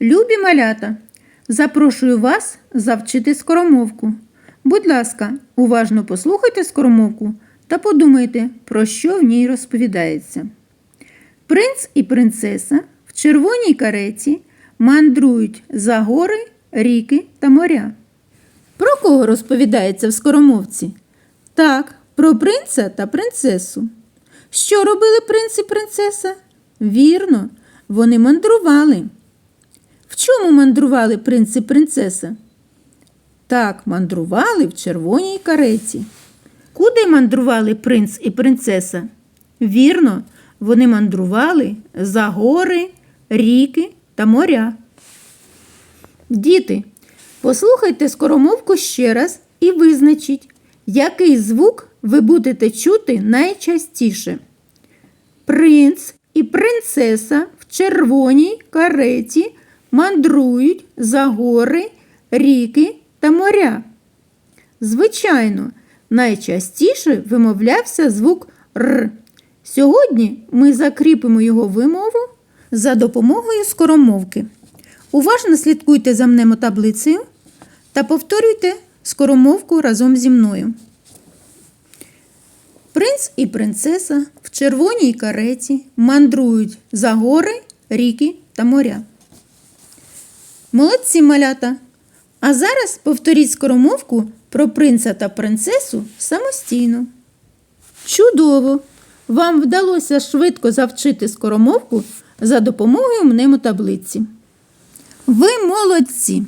Любі малята, запрошую вас завчити скоромовку. Будь ласка, уважно послухайте скоромовку та подумайте, про що в ній розповідається. Принц і принцеса в червоній кареті мандрують за гори, ріки та моря. Про кого розповідається в скоромовці? Так, про принца та принцесу. Що робили принц і принцеса? Вірно, вони мандрували. Чому мандрували принц і принцеса? Так, мандрували в червоній кареті. Куди мандрували принц і принцеса? Вірно, вони мандрували за гори, ріки та моря. Діти, послухайте скоромовку ще раз і визначіть, який звук ви будете чути найчастіше. Принц і принцеса в червоній кареті мандрують за гори, ріки та моря. Звичайно, найчастіше вимовлявся звук Р. Сьогодні ми закріпимо його вимову за допомогою скоромовки. Уважно слідкуйте за мнемотаблицею та повторюйте скоромовку разом зі мною. Принц і принцеса в червоній кареті мандрують за гори, ріки та моря. Молодці малята! А зараз повторіть скоромовку про принца та принцесу самостійно. Чудово! Вам вдалося швидко завчити скоромовку за допомогою мнемотаблиці. Ви молодці!